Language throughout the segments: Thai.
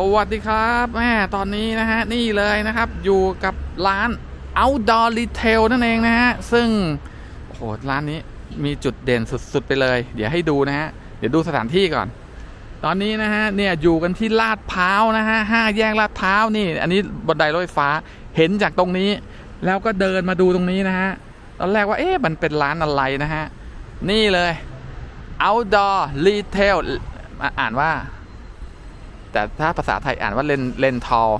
สวัสดีครับแม่ตอนนี้นะฮะนี่เลยนะครับอยู่กับร้าน Outdoor Retail นั่นเองนะฮะซึ่งโอ้โหร้านนี้มีจุดเด่นสุดๆไปเลย เดี๋ยวให้ดูนะฮะเดี๋ยวดูสถานที่ก่อน ตอนนี้นะฮะเนี่ยอยู่กันที่ลาดพร้าวนะฮะห้าแยกลาดพร้าวนี่ อันนี้บันไดรถไฟฟ้าเห็นจากตรงนี้ แล้วก็เดินมาดูตรงนี้นะฮะตอนแรกว่าเอ๊ะมันเป็นร้านอะไรนะฮะนี่เลย Outdoor Retail อ่านว่า แต่ถ้าภาษาไทยอ่านว่าเลนเลนทอล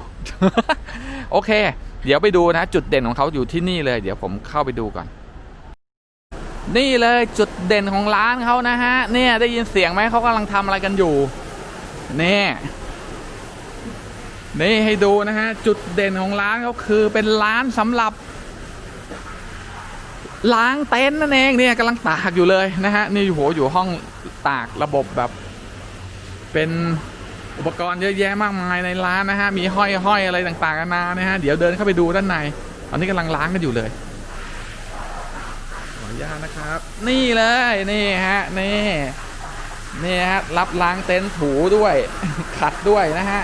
โอเค เดี๋ยวไปดูนะ จุดเด่นของเขาอยู่ที่นี่เลย เดี๋ยวผมเข้าไปดูก่อน นี่เลยจุดเด่นของร้านเขานะฮะ เนี่ยได้ยินเสียงไหมเขากำลังทำอะไรกันอยู่นี่นี่ให้ดูนะฮะ จุดเด่นของร้านเขาคือเป็นร้านสำหรับ ล้างเต็นท์นั่นเองเนี่ยกำลังตากอยู่เลยนะฮะ นี่อยู่โหอยู่ห้องตากระบบแบบ เป็น อุปกรณ์เยอะแยะมากมายในร้านนะฮะ มีห้อยห้อยอะไรต่างๆนานานะฮะ เดี๋ยวเดินเข้าไปดูด้านใน ตอนนี้กำลังล้างกันอยู่เลย ขออนุญาตนะครับ นี่เลย นี่ฮะ นี่ นี่ฮะ รับล้างเต็นท์ถูด้วย ขัดด้วยนะฮะ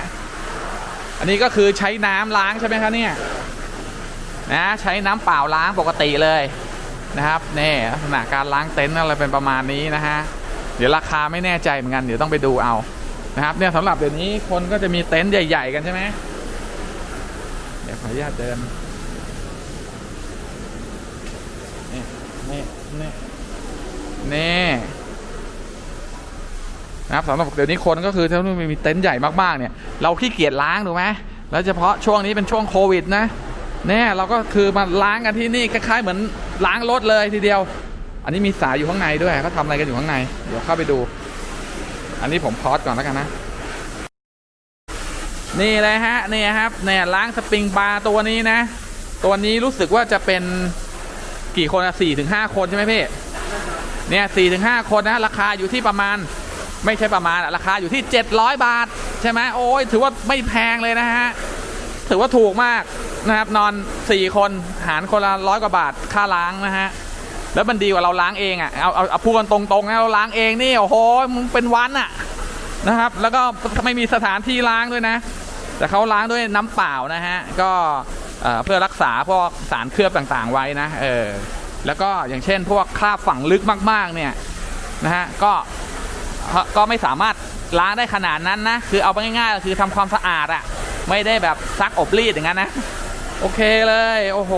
อันนี้ก็คือใช้น้ำล้างใช่ไหมครับเนี่ย นะ ใช้น้ำเปล่าล้างปกติเลยนะครับนี่ลักษณะการล้างเต็นท์อะไรเป็นประมาณนี้นะฮะ เดี๋ยวราคาไม่แน่ใจเหมือนกัน เดี๋ยวต้องไปดูเอา นะครับเนี่ยสำหรับเดี๋ยวนี้คนก็จะมีเต็นท์ใหญ่ ๆ กันใช่ไหมเดี๋ยวขออนุญาตเดินนี่นี่นี่นี่นะครับสำหรับเดี๋ยวนี้คนก็คือถ้าไม่มีเต็นท์ใหญ่มากๆเนี่ยเราขี้เกียจล้างถูกไหมแล้วเฉพาะช่วงนี้เป็นช่วงโควิดนะเนี่ยเราก็คือมาล้างกันที่นี่คล้ายๆเหมือนล้างรถเลยทีเดียว อันนี้มีสายอยู่ข้างในด้วยเขาทำอะไรกันอยู่ข้างใน เดี๋ยวเข้าไปดู อันนี้ผมพอสก่อนแล้วกันนะ นี่เลยฮะนี่ครับเนี่ยล้างสปริงบาร์ตัวนี้นะ ตัวนี้รู้สึกว่าจะเป็นกี่คนอะสี่ถึงห้าคนใช่ไหมพี่ เนี่ยสี่ถึงห้าคนนะ ราคาอยู่ที่ประมาณ ไม่ใช่ประมาณอะราคาอยู่ที่700บาท ใช่ไหมโอ้ยถือว่าไม่แพงเลยนะฮะ ถือว่าถูกมากนะครับ นอน4คนหารคนละร้อยกว่าบาทค่าล้างนะฮะ แล้วมันดีกว่าเราล้างเองอะ่ะเอาเอาเอาพูดกันตรงๆนะเราล้างเองนี่โอ้โหมึงเป็นวันอะ่ะนะครับ แล้วก็ไม่มีสถานที่ล้างด้วยนะ แต่เขาล้างด้วยน้ำเปล่านะฮะก็เพื่อรักษาพวกสารเคลือบต่างๆไว้นะเออแล้วก็อย่างเช่น พวกคราบฝังลึกมากๆเนี่ยนะฮะก็ก็ไม่สามารถล้างได้ขนาดนั้นนะคือเอาไปง่ายๆคือทำความสะอาดอะไม่ได้แบบซักอบรีดอย่างนั้นนะ โอเคเลย โอ้โห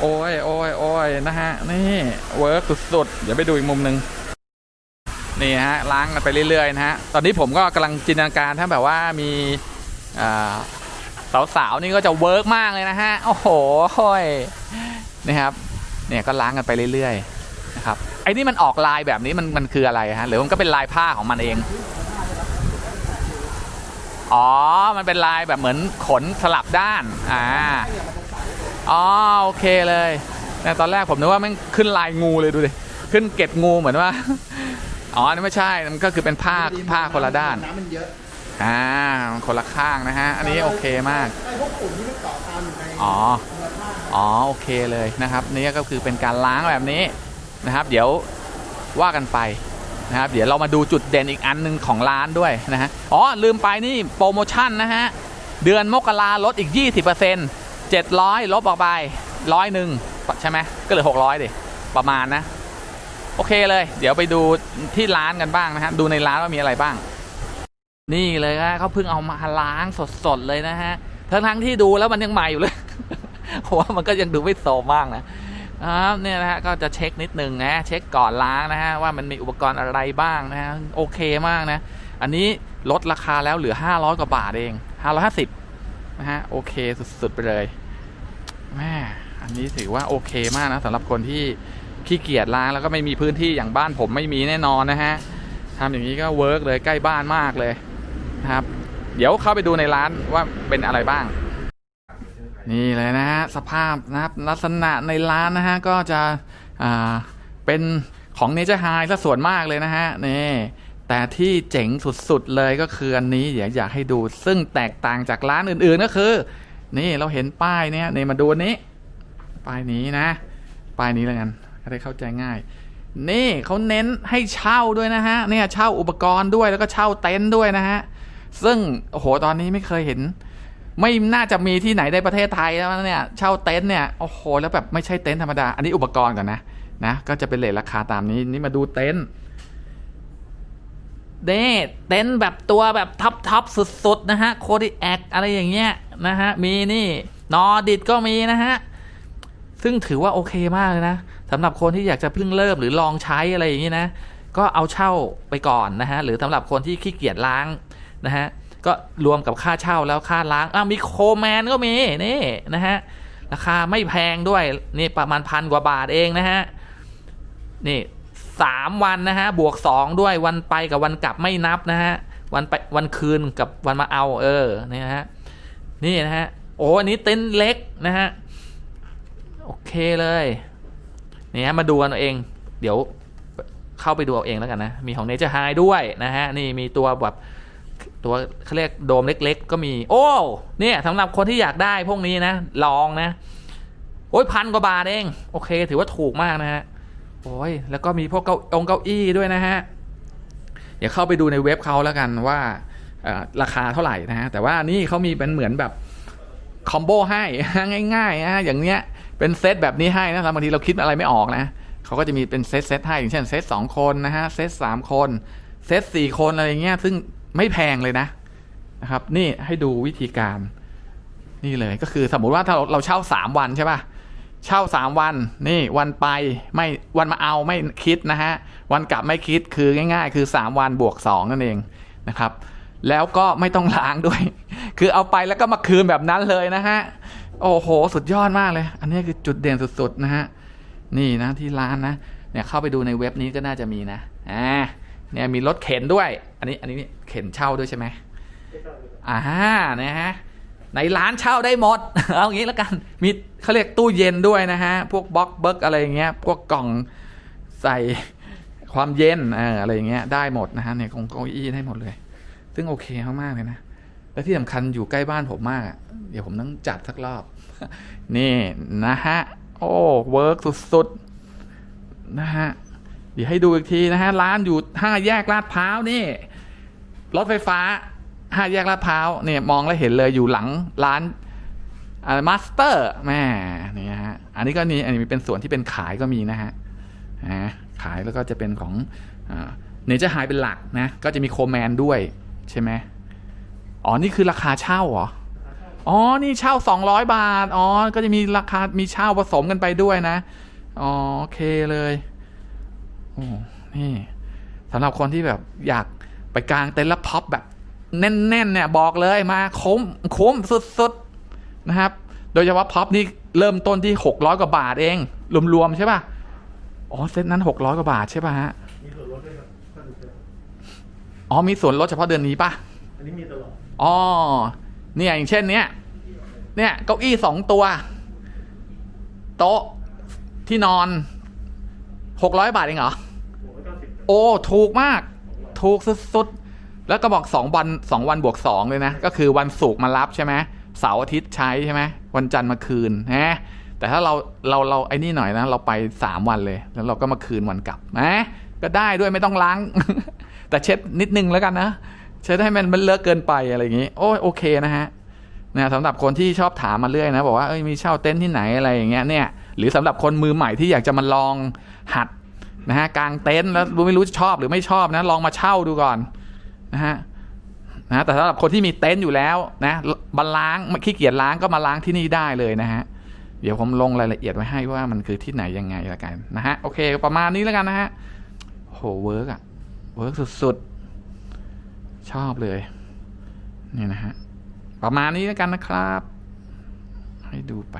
โอ้ยโอ้ยโอ้ยนะฮะ นี่เวิร์กสุดๆ เดี๋ยวไปดูอีกมุมหนึ่งนี่ฮะ ล้างกันไปเรื่อยๆนะฮะ ตอนนี้ผมก็กำลังจินตนาการถ้าแบบว่ามีสาวๆนี่ก็จะเวิร์กมากเลยนะฮะ โอ้โหยนี่ครับ เนี่ยก็ล้างกันไปเรื่อยๆนะครับ ไอ้นี่มันออกลายแบบนี้มันมันคืออะไรฮะ หรือมันก็เป็นลายผ้าของมันเอง อ๋อ มันเป็นลายแบบเหมือนขนสลับด้าน อ่า อ๋อโอเคเลยแต่ตอนแรกผมนึกว่ามันขึ้นลายงูเลยดูดิขึ้นเกล็ดงูเหมือนว่าอ๋อนี่ไม่ใช่มันก็คือเป็นผ้าผ้าคนละด้านน้ำมันเยอะอ่ามันคนละข้างนะฮะ อันนี้โอเคมากไอ้พวกฝุ่นที่มันเกาะตามอยู่ในอ๋อเนื้อผ้าอ๋อโอเคเลยนะครับ นี่ก็คือเป็นการล้างแบบนี้นะครับ เดี๋ยวว่ากันไปนะครับ เดี๋ยวเรามาดูจุดเด่นอีกอันหนึ่งของร้านด้วยนะฮะอ๋อลืมไปนี่โปรโมชั่นนะฮะเดือนมกราลดอีก 20% 700 ลบออกไปร้อยหนึ่งใช่ไหมก็เหลือ 600 ดิ ประมาณนะ โอเคเลย เดี๋ยวไปดูที่ร้านกันบ้างนะฮะ ดูในร้านว่ามีอะไรบ้าง นี่เลยฮะเขาเพิ่งเอามาล้างสดๆเลยนะฮะ ทั้งทั้งที่ดูแล้วมันยังใหม่อยู่เลยเพราะว่ามันก็ยังดูไม่โซมมากนะครับเนี่ยนะฮะก็จะเช็คนิดนึงนะเช็คก่อนล้างนะฮะว่ามันมีอุปกรณ์อะไรบ้างนะฮะโอเคมากนะ อันนี้ลดราคาแล้วเหลือ 500 กว่าบาทเอง 550นะฮะโอเคสุดๆไปเลย แม่อันนี้ถือว่าโอเคมากนะสำหรับคนที่ขี้เกียจล้างแล้วก็ไม่มีพื้นที่อย่างบ้านผมไม่มีแน่นอนนะฮะทำอย่างนี้ก็เวิร์กเลยใกล้บ้านมากเลยนะครับ เดี๋ยวเข้าไปดูในร้านว่าเป็นอะไรบ้าง นี่เลยนะฮะสภาพนะครับลักษณะในร้านนะฮะก็จะอ่าเป็นของเนเจอร์ไฮซะส่วนมากเลยนะฮะนี่แต่ที่เจ๋งสุดๆเลยก็คืออันนี้อยากอยากให้ดูซึ่งแตกต่างจากร้านอื่นๆก็คือ นี่เราเห็นป้ายเนี่ยนี่มาดูนนี้ ป้ายนี้นะ ป้ายนี้แล้วกันจะได้เข้าใจง่าย นี่เขาเน้นให้เช่าด้วยนะฮะเนี่ยเช่าอุปกรณ์ด้วยแล้วก็เช่าเต็นท์ด้วยนะฮะซึ่งโอ้โหตอนนี้ไม่เคยเห็น ไม่น่าจะมีที่ไหนในประเทศไทยแล้วเนี่ยเช่าเต็นท์เนี่ยโอ้โหแล้วแบบไม่ใช่เต็นท์ธรรมดาอันนี้อุปกรณ์ก่อนนะนะก็จะเป็นเลทราคาตามนี้นี่มาดูเต็นท์ เด้เต็นแบบตัวแบบทับทับสุด ๆ นะฮะโคดิแอคอะไรอย่างเงี้ยนะฮะ มีนี่นอดิดก็มีนะฮะ ซึ่งถือว่าโอเคมากเลยนะสำหรับคนที่อยากจะเพิ่งเริ่มหรือลองใช้อะไรอย่างนี้นะ ก็เอาเช่าไปก่อนนะฮะ หรือสำหรับคนที่ขี้เกียจล้างนะฮะ ก็รวมกับค่าเช่าแล้วค่าล้างอ้าวมีโคแมนก็มีนี่นะฮะราคาไม่แพงด้วยนี่ประมาณพันกว่าบาทเองนะฮะนี่ สามวันนะฮะ บวกสองด้วยวันไปกับวันกลับไม่นับนะฮะ วันไปวันคืนกับวันมาเอาเออนี่นะฮะ นี่นะฮะ โอ้อันนี้เต็นท์เล็กนะฮะ โอเคเลยนี่ฮะมาดูกันเอง เดี๋ยวเข้าไปดูเอาเองแล้วกันนะ มีของ Nature High ด้วยนะฮะ นี่มีตัวแบบตัวเขาเรียกโดมเล็กๆ ก็มี โอ้เนี่ยสำหรับคนที่อยากได้พวกนี้นะ ลองนะ โอ้ยพันกว่าบาทเอง โอเค ถือว่าถูกมากนะฮะ โอ้ยแล้วก็มีพวกเก้าองเก้าอี้ด้วยนะฮะเดี๋ยวเข้าไปดูในเว็บเขาแล้วกันว่าราคาเท่าไหร่นะฮะแต่ว่านี่เขามีเป็นเหมือนแบบคอมโบให้ง่ายๆนะอย่างเนี้ยเป็นเซตแบบนี้ให้นะบางทีเราคิดอะไรไม่ออกนะเขาก็จะมีเป็นเซตเซตให้อย่างเช่นเซตสองคนนะฮะเซตสามคนเซตสี่คนอะไรเงี้ยซึ่งไม่แพงเลยนะนะครับ นี่ให้ดูวิธีการ นี่เลยก็คือสมมุติว่าถ้าเราเราเช่าสามวันใช่ป่ะ เช่าสามวันนี่วันไปไม่วันมาเอาไม่คิดนะฮะวันกลับไม่คิดคือง่าย ๆ คือสามวันบวกสองนั่นเองนะครับ แล้วก็ไม่ต้องล้างด้วย คือเอาไปแล้วก็มาคืนแบบนั้นเลยนะฮะโอ้โห สุดยอดมากเลย อันนี้คือจุดเด่นสุดๆนะฮะนี่นะที่ร้านนะเนี่ยเข้าไปดูในเว็บนี้ก็น่าจะมีนะอ่าเนี่ยมีรถเข็นด้วย อันนี้อันนี้เข็นเช่าด้วยใช่ไหมอ่านะฮะ ในร้านเช่าได้หมด เอางี้แล้วกัน มีเขาเรียกตู้เย็นด้วยนะฮะ พวกบล็อกเบิร์กอะไรอย่างเงี้ย พวกกล่องใส่ความเย็นอะไรอย่างเงี้ยได้หมดนะฮะเนี่ยของเก้าอี้ได้หมดเลย ซึ่งโอเคมากๆเลยนะ และที่สำคัญอยู่ใกล้บ้านผมมาก เดี๋ยวผมต้องจัดสักรอบ นี่นะฮะ โอ้เวิร์กสุดๆนะฮะ เดี๋ยวให้ดูอีกทีนะฮะ ร้านอยู่ห้าแยกลาดพร้าวนี่ รถไฟฟ้า ห้าแยกลาดพร้าวเนี่ยมองแล้วเห็นเลยอยู่หลังร้านมาสเตอร์แม่นี่ฮะอันนี้ก็นี่อันนี้เป็นส่วนที่เป็นขายก็มีนะฮะนะขายแล้วก็จะเป็นของเนเจอร์ไฮเป็นหลักนะ ก็จะมีโคแมนด้วยใช่ไหมอ๋อ นี่คือราคาเช่าเหรอ อ๋อ นี่เช่าสองร้อยบาท อ๋อ ก็จะมีราคา มีเช่าผสมกันไปด้วยนะ อ๋อ โอเคเลยโอ้นี่สำหรับคนที่แบบอยากไปกลางเต็นท์แล้วพับแบบ แน่นๆเนี่ยบอกเลยมาคุ้มคุ้มสุดๆนะครับ โดยเฉพาะพับนี่เริ่มต้นที่หกร้อยกว่าบาทเองรวมๆใช่ป่ะอ๋อเซตนั้นหกร้อยกว่าบาทใช่ป่ะฮะอ๋อมีส่วนลดเฉพาะเดือนนี้ป่ะอันนี้มีตลอดอ๋อเนี่ยอย่างเช่นเนี้ยเนี่ยเก้าอี้สองตัว โต๊ะที่นอนหกร้อยบาทเองเหรอโอ้โหเก้าสิบโอ้ถูกมาก ถูกสุดๆ แล้วก็บอกสองวันสองวันบวกสองเลยนะ ก็คือวันศุกร์มารับใช่ไหมเสาร์อาทิตย์ใช้ใช่ไหมวันจันทร์มาคืนนะแต่ถ้าเราเราเราไอ้นี่หน่อยนะ เราไปสามวันเลย แล้วเราก็มาคืนวันกลับนะก็ได้ด้วยไม่ต้องล้าง แต่เช็ดนิดนึงแล้วกันนะเช็ดให้มันมันเลอะเกินไปอะไรอย่างงี้ โอ้ยโอเคนะฮะนะสำหรับคนที่ชอบถามมาเรื่อยนะ บอกว่าเอ้ยมีเช่าเต็นท์ที่ไหนอะไรอย่างเงี้ยเนี่ยหรือสำหรับคนมือใหม่ที่อยากจะมาลองหัดนะฮะกางเต็นท์แล้วรู้ไม่รู้ชอบหรือไม่ชอบนะลองมาเช่าดูก่อน นะฮะนะแต่สำหรับคนที่มีเต็นท์อยู่แล้วนะมาล้างขี้เกียจล้างก็มาล้างที่นี่ได้เลยนะฮะเดี๋ยวผมลงรายละเอียดไว้ให้ว่ามันคือที่ไหนยังไงละกันนะฮะโอเค ประมาณนี้แล้วกันนะฮะโหเวิร์กอะเวิร์กสุดๆ ชอบเลยนี่นะฮะประมาณนี้แล้วกันนะครับ ให้ดูไป